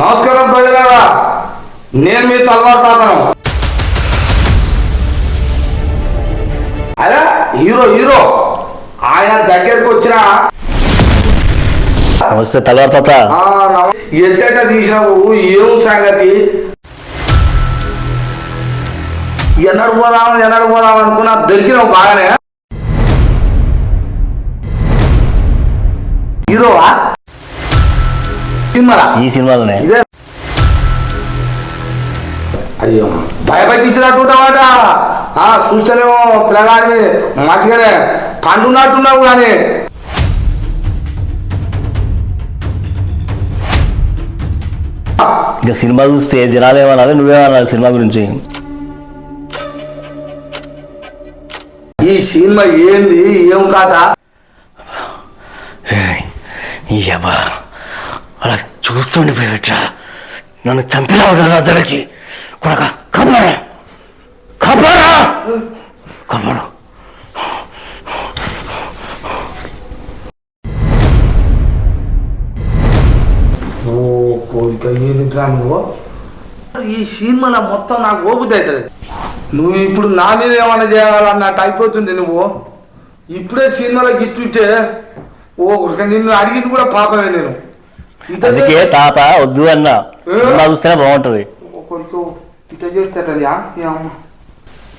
నమస్కారం ప్రజలారా. నేను మీ తల్వార్ తాతను. అదే హీరో హీరో. ఆయన దగ్గరికి వచ్చిన నమస్తే తలవారు తాత. ఎట్టెట్ట తీసినావు? ఏం సంగతి? ఎన్నడు పోదాం ఎన్నడు పోదాం అనుకున్నా దొరికినావు బాగానే. హీరోవా? సినిమాలా? ఈ సినిమాలోనే. ఇదే. అయ్యో భయపెట్టించినట్టుంటావాట. ఆ చూస్తేనేమో మంచిగానే పండున్నట్టున్నావు కానీ ఇంకా సినిమా చూస్తే జనాలు ఏమనాలి? నువ్వేమనాలి సినిమా గురించి? ఈ సినిమా ఏంది? ఏం కాదా అలా చూస్తుండిపోయట్రా. నన్ను చంపినావు కదా అద్దరికి కొడక కబరా. కబరా! కబరా. ఓ కోరిక ఏందిరా నువ్వు? ఈ సినిమాలో మొత్తం నాకు ఓపిక అవుతుంది నువ్వు ఇప్పుడు నా మీద ఏమైనా చేయాలన్నట్టు అయిపోతుంది నువ్వు. ఇప్పుడే సినిమాలో గిట్టుంటే ఓ నిన్ను అడిగింది కూడా పాపమే నేను. అందుకే తాత వద్దు అన్న. సినిమా చూస్తేనే బాగుంటుంది.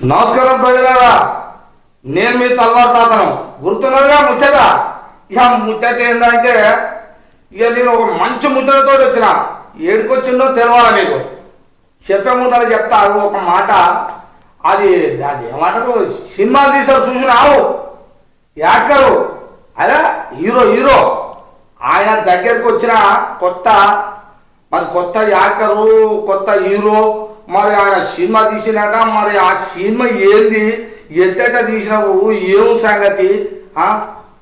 నమస్కారం ప్రజలారా. నేను మీ తల్వార్ తాతను. గుర్తున్నదిగా ముచ్చట? ఇక ముచ్చట ఏంటంటే ఇక నేను ఒక మంచి ముచ్చటతో వచ్చిన. ఏడుకొచ్చిందో తెలవాలా మీకు చెప్పే ముందర చెప్తా అది ఒక మాట. అది దాన్ని ఏమంటారు? సినిమాలు తీసారు చూసినావు? యాడ్కరు? అదే హీరో హీరో. ఆయన దగ్గరకు వచ్చిన కొత్త మరి కొత్త యాకరు కొత్త హీరో మరి ఆయన సినిమా తీసినాక మరి ఆ సినిమా ఏంది ఎట్టెట్ట తీసినావు ఏం సంగతి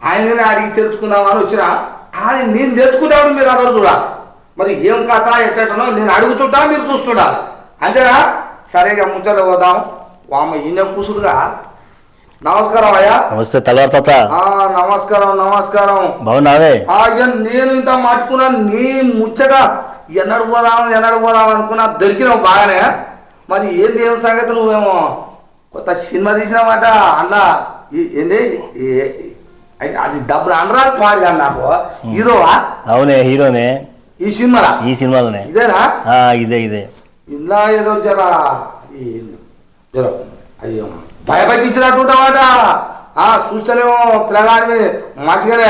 ఆయననే అడిగి తెలుసుకుందామని వచ్చిన. ఆయన నేను తెలుసుకుంటాను మీరు అదరు కూడా. మరి ఏం కథ ఎట్టనో నేను అడుగుతుంటా మీరు చూస్తుండాలి అంతేనా? సరేగా ముచ్చట పోదాం. వామ ఈయన కూసుడుగా. నమస్కారం అయ్యా. నమస్తే తలవారు తాత. ఆ, నమస్కారం నమస్కారం. బాగున్నావే? నేను ఇంత మట్టుకున్నా నీ ముచ్చట ఎన్నడు పోదాం ఎన్నడు పోదాం అనుకున్నా దొరికినావు బాగానే. మరి ఏంది ఏం సంగతి నువ్వేమో? కొత్త సినిమా తీసినామాట అందులో ఏంది? అది డబ్బులు అనరా పాడు కానీ నాకు. హీరోవా? అవునే హీరోనే. ఈ సినిమాలా ఈ సినిమాలోనే. ఇదేనా? ఇదే ఇదే. ఇలా ఏదో జర. జర. అయ్యో. భయపెట్టించినట్టుంటావాట. ఆ చూస్తేనేమో పిల్లగాని మంచిగానే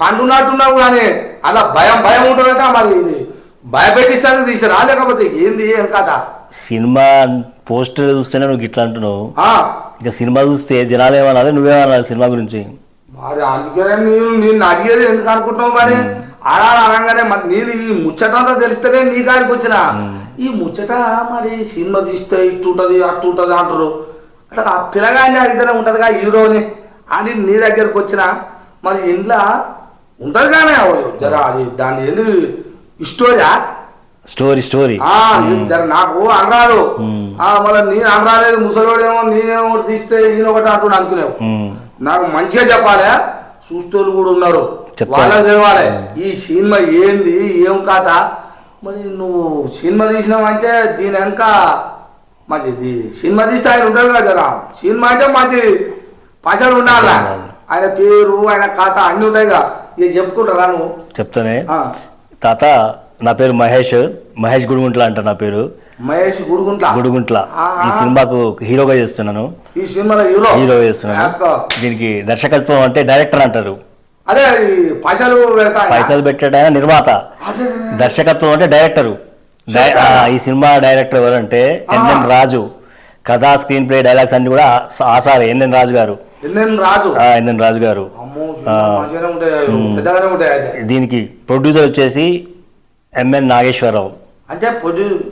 పండున్నట్టున్నావు కానీ అలా భయం భయం ఉంటుందట మరి ఇది. భయపెట్టిస్తానికి తీసారా లేకపోతే ఏంది ఏం కథ? సినిమా పోస్టర్ చూస్తేనే నువ్వు ఇట్లా అంటున్నావు. ఆ, ఇంకా సినిమా చూస్తే జనాలు ఏమనాలి? నువ్వేమనాలి సినిమా గురించి. మరి అందుకనే నేను నిన్ను అడిగేది ఎందుకు అనుకుంటున్నావు మరి? అలా అనగానే మరి నేను ఈ ముచ్చటంతా తెలిస్తేనే నీ కాడికి వచ్చిన. ఈ ముచ్చట మరి సినిమా తీస్తే ఇట్టుంటది అట్టుంటది అంటారు అట్లా ఆ పిల్లగాన్ని అడిగితేనే ఉంటదిగా హీరోని అని నీ దగ్గరకు వచ్చిన మరి ఇంట్లో ఉంటది కానీ అవరు జర అది దాన్ని స్టోరీయా స్టోరీ స్టోరీ. ఆ, ఇది జర నాకు అనరాదు. మళ్ళీ నేను అనరాలేదు ముసలోడేమో నేనేమో తీస్తే ఈయన ఒకటి అంటున్నా అనుకునేవు. నాకు మంచిగా చెప్పాలి చూస్తోళ్ళు కూడా ఉన్నారు. వాళ్ళకి తెలవాలి. ఈ సినిమా ఏంది ఏం కథ? మరి నువ్వు సినిమా తీసినావంటే దీని వెనక మంచి ఇది- సినిమా తీస్తే ఆయన ఉంటాడు కదా జరా. సినిమా అంటే మంచి పైసలు ఉండాలా. ఆయన పేరు ఆయన కథ అన్ని ఉంటాయిగా ఇక చెప్పుకుంటారా నువ్వు? చెప్తానే. తాత నా పేరు మహేష్. మహేష్ గుడిగుంట్ల అంట నా పేరు. మహేష్ గుడుగుంట్ల. గుడిగుంట్ల. ఈ సినిమాకు హీరోగా చేస్తున్నాను. ఈ సినిమాలో హీరో. హీరోగా చేస్తున్నాను. దీనికి దర్శకత్వం అంటే డైరెక్టర్ అంటారు. అదే పైసలు పెడతా పైసలు పెట్టాడు ఆయన నిర్మాత. దర్శకత్వం అంటే డైరెక్టరు. ఈ సినిమా డైరెక్టర్ ఎవరంటే ఎన్ఎన్ రాజు. కథా స్క్రీన్ ప్లే డైలాగ్స్ అన్ని కూడా ఆ- ఆ సార్ ఎన్ఎన్ రాజు గారు. N N Raju? ఆ, ఎన్ఎన్ రాజు గారు. దీనికి ప్రొడ్యూసర్ వచ్చేసి ఎంఎన్ నాగేశ్వరరావు. అంటే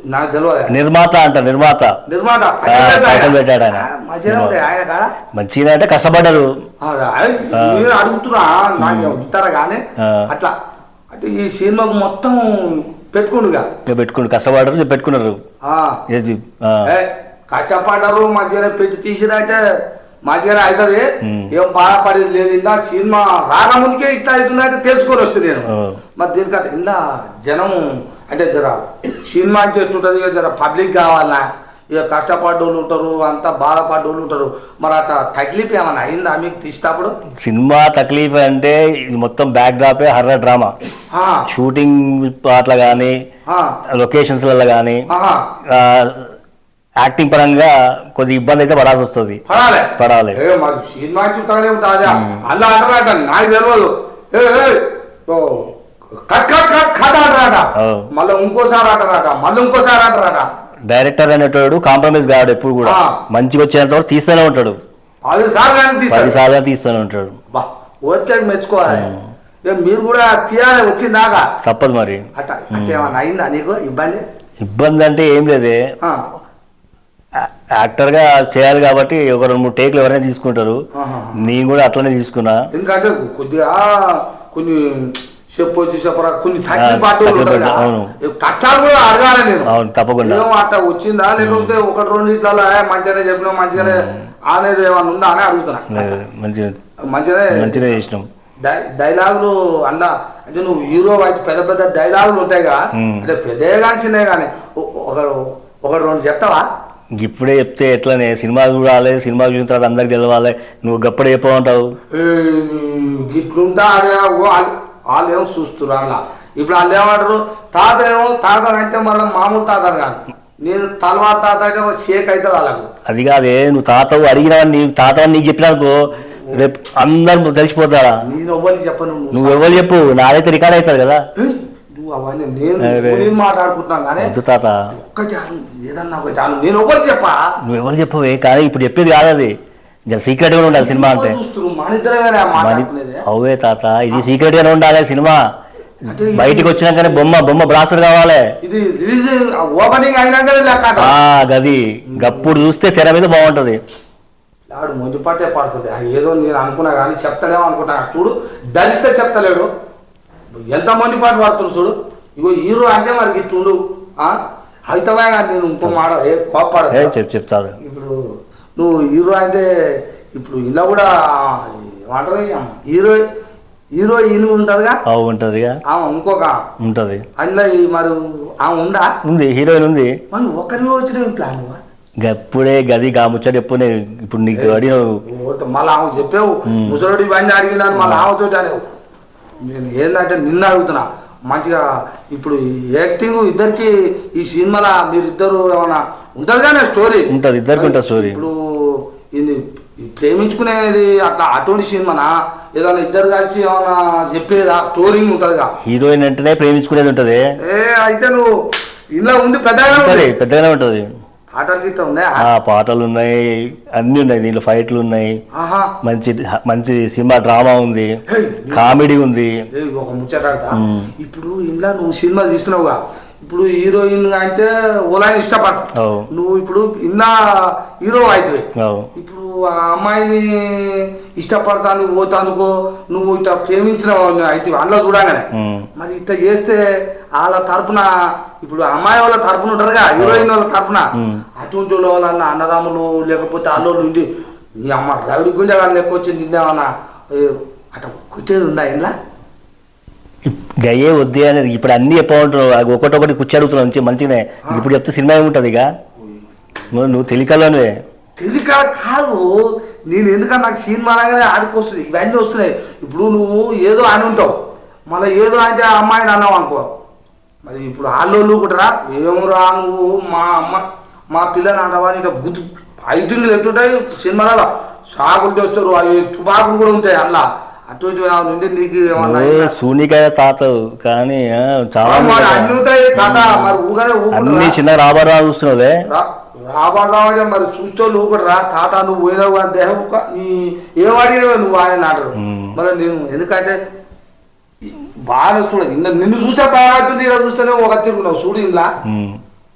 నాకు తెలియదు నిర్మాత అంట నిర్మాత. నిర్మాత పెట్టాడు ఆయన. మంచిగా అంటే కష్టపడ్డారు. అడుగుతున్నా నాకు ఇస్తారా కానీ. అట్లా. అంటే ఈ సినిమాకు మొత్తం పెట్టుకుండుగా. ఇక పెట్టుకుని కష్టపడ్డారు పెట్టుకున్నారు. కష్టపడ్డారు మంచిగానే పెట్టి తీసిరంటే మంచిగానే అవుతుంది ఏం బాధపడేది లేదు ఇంకా సినిమా రాకముందుకే ఇట్లా అవుతుందంటే తెలుసుకొని వస్తుంది నేను. మరి దీనికి ఇలా జనం అంటే జర సినిమా అంటే ఎట్టుంటుంది జర పబ్లిక్ కావాలనా? ఇక కష్టపడ్డోళ్ళు ఉంటారు అంతా బాధపడ్డోళ్ళు ఉంటారు. మరి అట్లా తక్లీఫ్ ఏమన్నా అయిందా మీకు తీసేటప్పుడు? సినిమా తక్లీఫ్ అంటే ఇది మొత్తం బ్యాక్ డ్రాపే హర్రర్ డ్రామా షూటింగ్ పాటలు కానీ లొకేషన్స్లలో కానీ యాక్టింగ్ పరంగా కొద్ది ఇబ్బంది అయితే పడాల్సి వస్తుంది. పడాలి. పడాలి. సినిమా చూస్తానే ఉంటుంది అలా అంటారట నాకు తెలియదు ఏ ఏ, ఓ, కట్ కట్ కట్ కట్ అంటారట. ఓ. మళ్ళీ ఇంకోసారి అంటారట మళ్ళీ ఇంకోసారి అంటారట. డైరెక్టర్ అనేటోడు కాంప్రమైజ్ కాడు ఎప్పుడు కూడా. మంచిగా వచ్చేంత వరకు తీస్తూనే ఉంటాడు. పది సార్లు తీస్తూనే ఉంటాడు. ఓకే మెచ్చుకోవాలి. మీరు కూడా తీయాలి వచ్చిందాకా. తప్పదు మరి. అయిందా నీకు? ఇబ్బంది? ఇబ్బంది అంటే ఏం లేదే. యాక్టర్గా చేయాలి కాబట్టి ఒక రెండు మూడు టేక్లు ఎవరైనా తీసుకుంటారు. నేను కూడా అట్లనే తీసుకున్నా. ఎందుకంటే కొద్దిగా కొన్ని చెప్పు వచ్చి చెప్పరా. కొన్ని తగ్గి ఆ, పడ్డోళ్ళు తగ్గి ఉంటారు పడ్డ- కదా. అవును. ఏ కష్టాలు కూడా అడగాలి నేను. అవును తప్పకుండా. అట్ట వచ్చిందా? లేకపోతే ఒకటి రెండు ఇట్లా మంచిగానే చెప్పినా మంచిగానే అనేది ఏమన్నా ఉందా అని అడుగుతున్నా. లేదు, మంచి మంచిగానే మంచిగా చేసినాం. డైలాగులు అన్న అంటే నువ్వు హీరో అయితే పెద్ద పెద్ద డైలాగులు ఉంటాయిగా. అంటే పెద్దగా కానీ చిన్నవి కానీ ఒక ఒకటి రెండు చెప్తావా? ఇప్పుడే చెప్తే ఎట్లనే? సినిమా చూడాలి సినిమా చూసిన తర్వాత అందరికి తెలవాలి. నువ్వు గప్పుడే చెప్పమంటావు. ఇట్లుంటా అదే వాళ్ళు- ఏమో చూస్తున్నారు అలా. ఇప్పుడు వాళ్ళు ఏమంటారు? తాత ఏమో తాత అంటే మళ్ళీ మామూలు తాత కాదు. నేను తలవార్ తాత అంటే షేక్ అవుతుంది వాళ్ళకు. అది కాదే నువ్వు తాతవు అడిగినా నీ తాత నీకు చెప్పినాకు రేపు అందరు తెలిసిపోతారా? నేను ఎవ్వరికి చెప్పను నువ్వు. ఎవరు చెప్పు నాదైతే రికార్డ్ అవుతుంది కదా. నువ్వు అవన్నీ నేను మాట్లాడుకుంటున్నాను కానీ తాత. ఒక్క చాలు ఏదన్నా ఒక చాలు నేను ఎవ్వరికి చెప్పా? నువ్వు ఎవరు చెప్పవే కానీ ఇప్పుడు చెప్పేది కాదు అది జర సీక్రెట్గా ఉండాలి సినిమా అంటే. అవే తాత ఇది సీక్రెట్ గానే ఉండాలి సినిమా. బయటికి వచ్చినాకనే బొమ్మ బొమ్మ బ్లాస్టర్ కావాలి. ఓపెనింగ్ గది. గప్పుడు చూస్తే తెర మీద బాగుంటది. ఆడు ముందు పట్టే పడుతుంది ఏదో నేను అనుకున్నా కానీ చెప్తాడేమో అనుకుంటా. చూడు దలిస్తే చెప్తలేడు. ఎంత మంది పాటు పడుతుంది చూడు. ఇగో హీరో అంటే మరి ఇట్టుండు అయితమే కానీ నేను ఇంకో మాట కోపాడు చెప్ చెప్తారు ఇప్పుడు నువ్వు హీరో అంటే ఇప్పుడు ఇలా కూడా ఏమంటారు హీరో హీరోయిన్ ఉంటుందిగా? అవు ఉంటదిగా. ఆమె ఇంకొక. ఉంటది. అందులో ఈ మరి ఆమె ఉందా? ఉంది హీరోయిన్ ఉంది. మరి ఒకరిని వచ్చిన ప్లాన్? గప్పుడే గది గాముచ్చట ఎప్పుడు నేను ఇప్పుడు నీకు అడిగిన మళ్ళీ ఆమె చెప్పావు. ముసలుడు ఇవన్నీ అడిగినాను మళ్ళీ ఆమెతో నేను ఏంటంటే నిన్న అడుగుతున్నా. మంచిగా ఇప్పుడు యాక్టింగ్ ఇద్దరికి ఈ సినిమాలో మీరు ఇద్దరు ఏమైనా ఉంటుంది కానీ స్టోరీ ఉంటది, ఇద్దరికి ఉంటది story. ఇప్పుడు ఇది ప్రేమించుకునేది అట్లా అటువంటి సినిమానా? ఏదైనా ఇద్దరు కలిసి ఏమైనా చెప్పేదా? స్టోరీ ఉంటుందిగా? హీరోయిన్ అంటేనే ప్రేమించుకునేది ఉంటది. ఏ అయితే నువ్వు ఇంట్లో ఉంది పెద్దగా ఉంటది పెద్దగానే ఉంటది. పాటలు ఉన్నాయా? అన్ని ఉన్నాయి. దీంట్లో ఫైట్లు ఉన్నాయి. మంచి మంచి సినిమా డ్రామా ఉంది. కామెడీ ఉంది. ఒక ఇప్పుడు ఇంట్లో నువ్వు సినిమా తీస్తున్నావుగా. ఇప్పుడు హీరోయిన్ అంటే ఓలాని ఇష్టపడతా. అవు. నువ్వు ఇప్పుడు ఇన్న హీరో అవుతుంది ఇప్పుడు ఆ అమ్మాయిని ఇష్టపడతాను పోతాందుకో నువ్వు ఇట్లా ప్రేమించిన అయితే అందులో చూడగానే. మరి ఇట్లా చేస్తే వాళ్ళ తరపున ఇప్పుడు అమ్మాయి వాళ్ళ తరపున ఉంటారుగా హీరోయిన్ వాళ్ళ తరపున. అటువంటి వాళ్ళ వాళ్ళ అన్నదమ్ములు లేకపోతే అల్లోళ్ళు ఉండి నీ అమ్మ రవిడి గుండె వాళ్ళు వచ్చి నిన్నేమన్నా అట్లా కొట్టేది ఉందా ఇంట్లో గయ్యే వద్దే అనేది ఇప్పుడు అన్ని చెప్పమంటున్నావు అది ఒకటొకటి కూర్చి అడుగుతున్నావు మంచి మంచిగానే ఇప్పుడు చెప్తే సినిమా ఏముంటది ఇక? నువ్వు నువ్వు తెలికలోనే తెలియక కాదు. నేను ఎందుకన్నా నాకు సినిమా అనగానే ఆదికి వస్తుంది ఇవన్నీ వస్తున్నాయి. ఇప్పుడు నువ్వు ఏదో అని ఉంటావు. మళ్ళీ ఏదో అంటే ఆ అమ్మాయిని అన్నావు అనుకో. మరి ఇప్పుడు ఆళ్ళు కుట్రా ఏమరా నువ్వు మా అమ్మ మా పిల్లని అంటావా ఇట్లా గుర్తు ఐటింగ్లు ఎట్టుంటాయి సినిమాలలో? సాకులు తెస్తారు అవి తుపాకులు కూడా ఉంటాయి అందులో. అటువంటి నీకు ఏమన్నా నువ్వు సూనికాయ తాత కానీ చాలా అన్ని. ఉంటాయి కథ. మరి ఊగనే అన్ని ఊకుంటారా చిన్న రాబరా చూస్తున్నావులే రాబడదామంటే మరి చూస్తోళ్ళు ఊకడు రా తాత నువ్వు పోయినావు కానీ దేహం నీ ఏం అడిగినావు నువ్వు ఆయన మ్మ్. మరి నేను ఎందుకంటే ఈ- బాగా చూడ నిన్న నిన్ను చూసే బాగా అవుతుంది ఇలా చూస్తేనే ఒక తిరుగున్నావు చూడు ఇలా.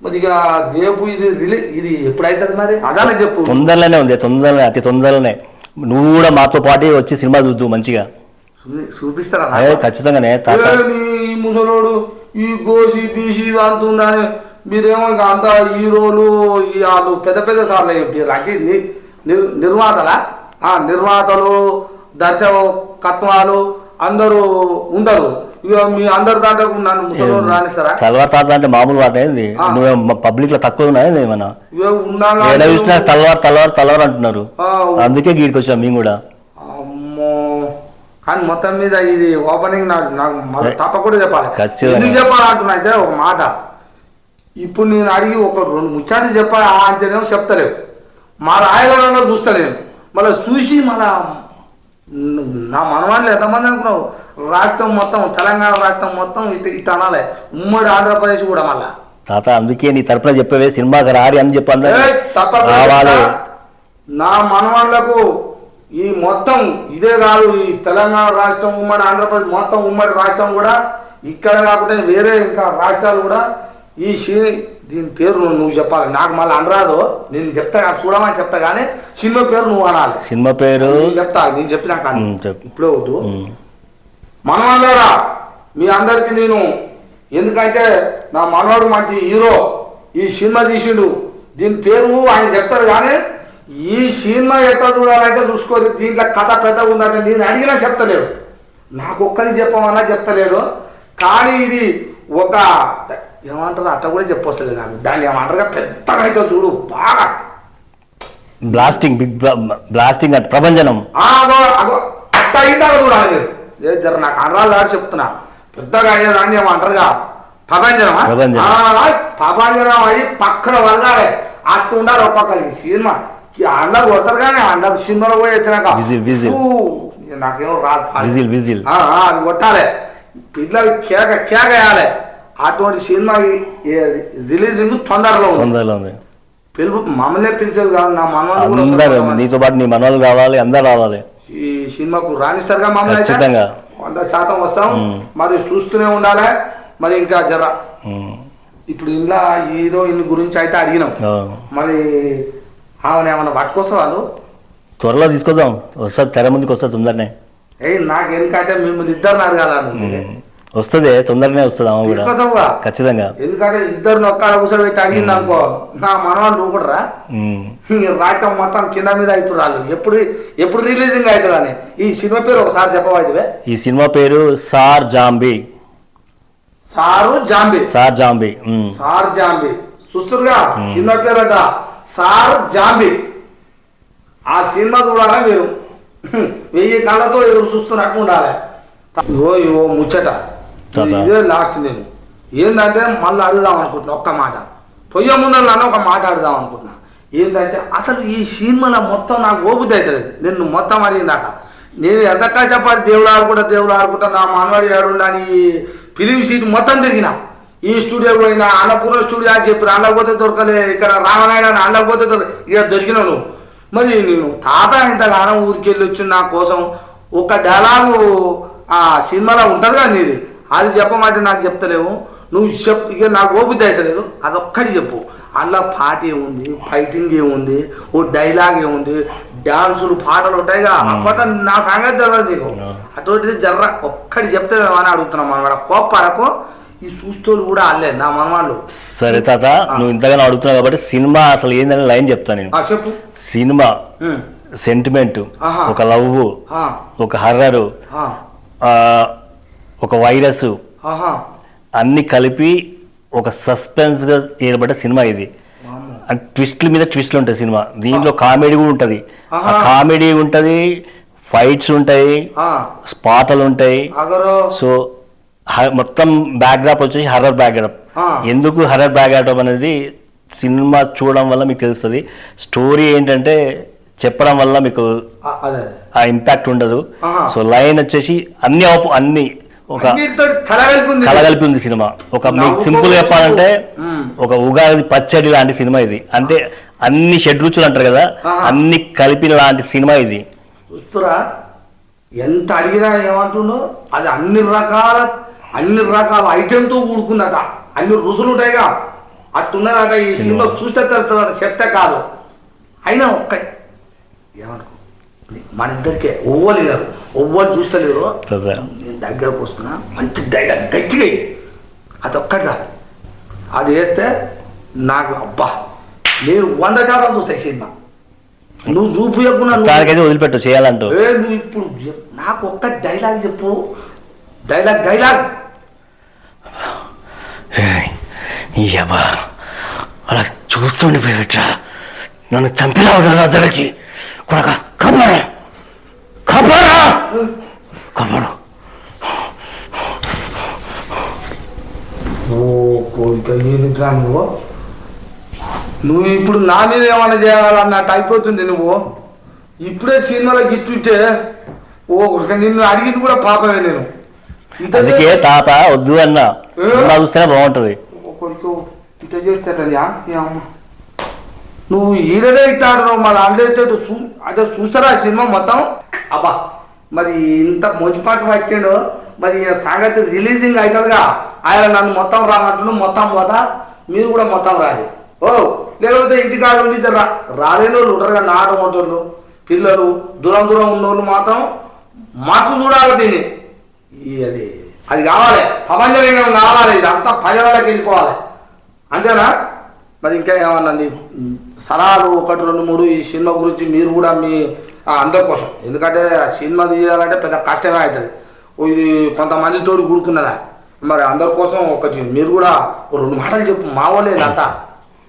మరి ఇక రేపు ఇది రిలీ ఇది ఎప్పుడైతుంది మరి? అదానే చెప్పు. తొందరలోనే ఉంది తొందరలోనే అతి తొందరలోనే. నువ్వు కూడా మాతో పాటు వచ్చి సినిమా చూద్దు మంచిగా. చూపిస్తారా? ఖచ్చితంగానే ముసలోడు ఈ గోసి బీసి అంతుందని మీరేమో ఇక అంత హీరోలు ఈ వాళ్ళు పెద్ద పెద్ద సార్లు చెప్పారు అంటే నిర్మాతలా? ఆ నిర్మాతలు దర్శకత్వాలు అందరూ ఉండరు. మీ అందరి దాంట్లో నన్ను ముసలి రానిస్తారా? తలవార్ తాత అంటే మామూలు వాట. నువ్వు పబ్లిక్లో తక్కువ ఉన్నాయా ఏమన్నా? చూసినా తలవార్ తలవార్ తలవార్ అంటున్నారు. అందుకే గీడికి వచ్చాం మేము కూడా. అమ్మో! కానీ మొత్తం మీద ఇది ఓపెనింగ్ నాకు నాకు తప్పకుండా చెప్పాలి. ఎందుకు చెప్పాలి అంటున్నా అంటే ఒక మాట. ఇప్పుడు నేను అడిగి ఒక రెండు ముచ్చాటి చెప్పాలి ఆ అంటేనేమో చెప్తలేవు. మా రాయగలన్నా చూస్తా నేను మళ్ళీ చూసి మళ్ళా న- మనవాళ్ళు ఎంతమంది అనుకున్నావు? రాష్ట్రం మొత్తం తెలంగాణ రాష్ట్రం మొత్తం ఇటు ఇటు అనాలి. ఉమ్మడి ఆంధ్రప్రదేశ్ కూడా మళ్ళా. తాత అందుకే నీ తరపున చెప్పేవే సినిమాకి రారి అని చెప్పాను ఏ, తప్పకుండా రావాలి. నా మనవాళ్ళకు ఈ మొత్తం ఇదే కాదు ఈ తెలంగాణ రాష్ట్రం ఉమ్మడి ఆంధ్రప్రదేశ్ మొత్తం ఉమ్మడి రాష్ట్రం కూడా ఇక్కడ కాకుండా వేరే ఇంకా రాష్ట్రాలు కూడా ఈ షీ దీని పేరు నువ్వు- చెప్పాలి. నాకు మళ్ళీ అనరాదు. నేను చెప్తా కానీ చూడమని చెప్తా కానీ సినిమా పేరు నువ్వు అనాలి. సినిమా పేరు? చెప్తా నేను చెప్పినాక అను. ఉమ్, చెప్పు. ఇప్పుడే వద్దు. మనవాళ్ళారా మీ అందరికి నేను ఎందుకంటే నా మనవాడు మంచి హీరో. ఈ సినిమా తీసిండు. దీని పేరు ఆయన చెప్తాడు కానీ ఈ సినిమా ఎట్లా చూడాలంటే చూసుకోరు. దీంట్లో కథ పెద్ద ఉందంటే నేను అడిగినా చెప్తలేడు. నాకు ఒక్కరికి చెప్పమన్నా చెప్తలేడు. కానీ ఇది ఒక ఏమంటారు అట్ట కూడా చెప్పొస్తలేదు నాకు. దాన్ని ఏమంటారు పెద్దగా అయితే చూడు బాగా. బ్లాస్టింగ్ బిగ్ బ్లాస్టింగ్ అంటే ప్రభంజనం. అగో అగో అట్ట అయిందా చూడాలి మీరు ఏ జర నాకు అనరాలు కాదు చెప్తున్నా. పెద్దగా అయ్యేదాన్ని ఏమో అంటారుగా ప్రభంజనమా? ప్రభంజనం. అయ్యి పక్కన వదలాలి. అట్టు ఉండాలి ఒక్కొక్కరికి సినిమా అండ కొడతారు కానీ అండ సినిమాలో పోయి వచ్చినాక నాకేమో రాదు. Whistle whistle. అది కొట్టాలి. పిల్లలు కేక కేక వేయాలి. అటువంటి సినిమా రిలీజింగ్ తొందరలో తొందరలో ఉంది పిలుపు మమ్మల్ని పిలిచేది కాదు నా మనవాళ్ళు. నీతో పాటు నీ మనవాళ్ళు కావాలి అందరు రావాలి ఈ సినిమాకు రాణిస్తారుగా మమ్మల్ని? ఖచ్చితంగా. వంద శాతం వస్తాం. మరి చూస్తూనే ఉండాలి మరి ఇంకా జర. ఇప్పుడు ఇంట్లో హీరోయిన్ గురించి అయితే అడిగినాం. మరి ఆమెను ఏమన్నా పట్టుకొస్తా వాళ్ళు త్వరలో తీసుకొద్దాం వస్తుంది తెర ముందుకు వస్తుంది తొందరనే ఏ నాకు ఎందుకంటే మిమ్మల్ని ఇద్దరిని అడగాలని. వస్తుంది తొందరనే వస్తుంది ఆమె కూడా. తీసుకొస్తావుగా ఖచ్చితంగా. ఎందుకంటే ఇద్దరిని ఒక్కడ కూర్చోబెట్టి అడిగింది అనుకో నా మనవాళ్ళు నువ్వుకుంటారా ఉమ్. రాయటం మొత్తం కింద మీద అవుతున్నారు వాళ్ళు. ఎప్పుడు ఎప్పుడు రిలీజింగ్ అవుతుంది అని. ఈ సినిమా పేరు ఒకసారి చెప్పవైతే ఈ సినిమా పేరు sir zombie. Sir zombie. Sir zombie. Um. Sir zombie. చూస్తురుగా cinema పేరట సార్ జాంబీ. ఆ సినిమా చూడాలా మీరు వెయ్యి కళ్ళతో ఎదురు చూస్తున్నట్టు ఉండాలి. ఇగో ఇగో ముచ్చట. ఇదే లాస్ట్ నేను. ఏంటంటే మళ్ళీ అడుగుదాం అనుకుంటున్నా ఒక్క మాట. పొయ్యే ముందర ఒక మాట అడుగుదాం అనుకుంటున్నా. ఏంటంటే అసలు ఈ సినిమాలో మొత్తం నాకు ఓపిక అవుతలేదు నేను మొత్తం అడిగిందాక. నేను ఎంత కష్టపడి దేవుడు ఆడుకుంటా దేవుడు ఆడుకుంటా నా మనవాడి ఆడుండని ఈ ఫిలిం సీట్ మొత్తం తిరిగిన. ఈ స్టూడియో పోయినా అన్నపూర్ణ స్టూడియో అని చెప్పి అనకపోతే దొరకలే ఇక్కడ రామనాయుడు అని అనకపోతే దొరక ఇక దొరికినావు నువ్వు. మరి నేను తాత ఇంతగానం ఊరికి వెళ్ళి వచ్చి నా కోసం ఒక డైలాగు ఆ సినిమాలో ఉంటుంది కదా నీది. అది చెప్పమంటే నాకు చెప్తలేవు. నువ్వు చెప్ ఇక నాకు ఓపిక అవుతలేదు అదొక్కటి చెప్పు. అందులో పాట ఏముంది? ఫైటింగ్ ఏముంది? ఓ డైలాగ్ ఏముంది? డాన్సులు పాటలు ఉంటాయిగా. అప్పట్లో నా సంగతి తెలియదు నీకు. అటువంటిది జర్ర ఒక్కటి చెప్తే అని అడుగుతున్నాం మనవాడ కోపాలకు ఈ చూస్తోళ్ళు కూడా అల్లే నా మనవాళ్ళు. సరే తాత నువ్వు ఇంతగానో అడుగుతున్నావు కాబట్టి సినిమా అసలు ఏందని లైన్ చెప్తాను నేను. చెప్పు. సినిమా. సెంటిమెంట్. ఒక లవ్ ఒక హర్రరు ఒక వైరస్. అన్ని కలిపి ఒక సస్పెన్స్గా ఏర్పడ్డ సినిమా ఇది. ట్విస్ట్ల మీద ట్విస్ట్లు ఉంటాయి సినిమా. దీంట్లో కామెడీ కూడా ఉంటుంది. కామెడీ ఉంటుంది ఫైట్స్ ఉంటాయి ఆ, పాటలు ఉంటాయి. సో మొత్తం బ్యాక్డ్రాప్ వచ్చేసి హర్రర్ బ్యాక్డ్రాప్. ఎందుకు హర్రర్ బ్యాక్డ్రాప్ అనేది సినిమా చూడడం వల్ల మీకు తెలుస్తుంది. స్టోరీ ఏంటంటే చెప్పడం వల్ల మీకు ఆ, ఇంపాక్ట్ ఉండదు. సో లైన్ వచ్చేసి అన్ని అన్ని ఒక కలగలిపి ఉంది సినిమా. ఒక మీకు సింపుల్ చెప్పాలంటే. ఒక ఉగాది పచ్చడి లాంటి సినిమా ఇది. అంటే అన్ని షెడ్ రుచులు అంటారు కదా. అన్ని కలిపిన లాంటి సినిమా ఇది. చూస్తురా ఎంత అడిగినా ఏమంటుండో అది అన్ని రకాల అన్ని రకాల ఐటెంతో కూడుకుందట. అన్ని రుసులు ఉంటాయిగా. అట్టున్నదట ఈ సినిమా. చూస్తే తెలుస్తుందట చెప్తే కాదు. అయినా ఒక్కటి ఏమనుకో మన ఇద్దరికే ఒవ్వలు ఒవ్వలు చూస్తలేరు. నేను దగ్గరకు వస్తున్నా. మంచి డైలాగ్ గట్టిగా. అది ఒక్కటి అది వేస్తే నాకు అబ్బా నేను వంద శాతం చూస్తాయి సినిమా. నువ్వు చూపించకుండా వదిలిపెట్టు చేయాలంటూ. నువ్వు ఇప్పుడు నాకు ఒక్క డైలాగ్ చెప్పు. Dialogue dialogue. ఇయ్యబ్బా అలా చూస్తుండిపోయిట్రా నన్ను చంపినా ఉన్నాను అందరికి కొడక కబరా కబరా! కబరు. ఓ కోరిక ఏంటిరా నువ్వు? నువ్వు ఇప్పుడు నా మీద ఏమైనా చేయాలన్నట్టు అయిపోతుంది నువ్వు? ఇప్పుడే సినిమాలో గిట్టుంటే ఓ ఒక నిన్ను అడిగింది కూడా పాపమే నేను. అందుకే తాత వద్దు అన్న. చూస్తేనే బాగుంటుంది. కొడుకు ఇట చేస్తాడయ్యా ఏమమ్మా? నువ్వు ఈడనే ఇట్టాడు నువ్వు మరి అంటే చూ అదే చూస్తారా ఆ సినిమా మొత్తం? అబ్బా. మరి ఇంత మొజిపాటు వచ్చాడు మరి సంగతి రిలీజింగ్ అవుతుందిగా ఆయన నన్ను మొత్తం రానట్టు మొత్తం పోతా మీరు కూడా మొత్తం రాలి ఓ లేకపోతే ఇంటికాడ ఉండి రాలేని వాళ్ళు ఉంటారుగా నాటం వాళ్ళు పిల్లలు దూరం దూరం ఉన్నోళ్ళు మాత్రం మస్తు చూడాలి దీన్ని. అది అది కావాలి. ప్రపంచలింగం కావాలి ఇది అంతా ప్రజలకి వెళ్ళిపోవాలి. అంతేనా? మరి ఇంకా ఏమన్నా నీ సలహాలు ఒకటి రెండు మూడు ఈ సినిమా గురించి మీరు కూడా మీ అందరి కోసం. ఎందుకంటే ఆ సినిమా తీయాలంటే పెద్ద కష్టమే అవుతుంది. ఇది కొంతమందితో కూడుకున్నదా? మరి అందరి కోసం ఒకటి మీరు కూడా రెండు మాటలు చెప్పు. మా వాళ్ళే అంతా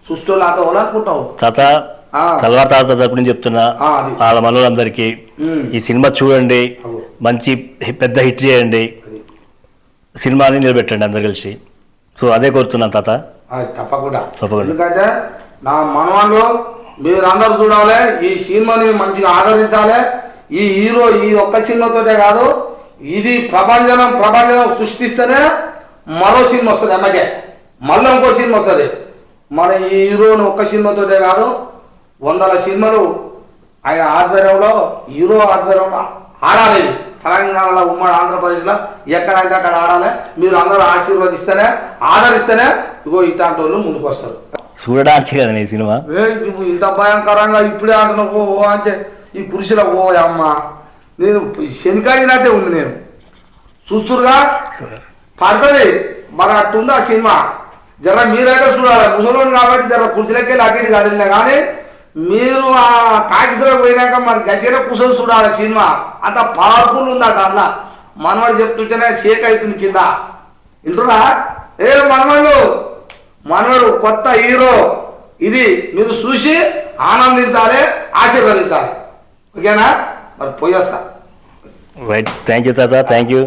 చూస్తూ అంతా వాళ్ళనుకుంటావు తాత. తలవారు తాత తరపు నుంచి చెప్తున్నా. వాళ్ళ మనోళ్ళందరికీ. ఈ సినిమా చూడండి. మంచి పెద్ద హిట్ చేయండి. సినిమాని నిలబెట్టండి అందరు కలిసి. సో అదే కోరుతున్నాను తాత. అది తప్పకుండా తప్పకుండా. ఎందుకంటే నా మనవాళ్ళు మీరందరూ చూడాలి ఈ సినిమాని మంచిగా ఆదరించాలి ఈ హీరో ఈ ఒక్క సినిమాతోటే కాదు ఇది ప్రపంచం ప్రపంచం సృష్టిస్తేనే మరో సినిమా వస్తుంది అమ్మకే మళ్ళీ ఇంకో సినిమా వస్తుంది మన ఈ హీరోని ఒక్క సినిమాతోటే కాదు వందల సినిమాలు ఆయన ఆధ్వర్యంలో హీరో ఆధ్వర్యంలో ఆడాలి. తెలంగాణలో ఉమ్మడి ఆంధ్రప్రదేశ్లో ఎక్కడంటే అక్కడ ఆడాలి. మీరు అందరూ ఆశీర్వదిస్తేనే ఆదరిస్తేనే ఇగో ఇట్లాంటి వాళ్ళు ముందుకు వస్తారు. చూడడానికి కదా ఈ సినిమా? ఇంత భయంకరంగా ఇప్పుడే అంటున్నావు ఓ అంటే ఈ కురిసిలో ఓ అమ్మ. నేను శనికాడినట్టే ఉంది నేను. చూస్తురుగా పడుతుంది. మరి అట్టుంది ఆ సినిమా. జర మీరైనా చూడాలి. ముసలోడు కాబట్టి జర కుర్చీలకి అటు ఇటు కదిలినా కానీ మీరు ఆ టాకీస్లో పోయినాక మరి గట్టిగా కూర్చొని చూడాలి సినిమా. అంత పవర్ఫుల్ ఉంది అట అన్న మనవాడు చెప్తుంటేనే షేక్ అవుతుంది కింద. వింటున్నా ఏ మనవాళ్ళు మనవాడు కొత్త హీరో. ఇది మీరు చూసి ఆనందించాలి ఆశీర్వదించాలి. ఓకేనా? మరి పోయేస్తా రైట్ థ్యాంక్ యూ తాత. Thank you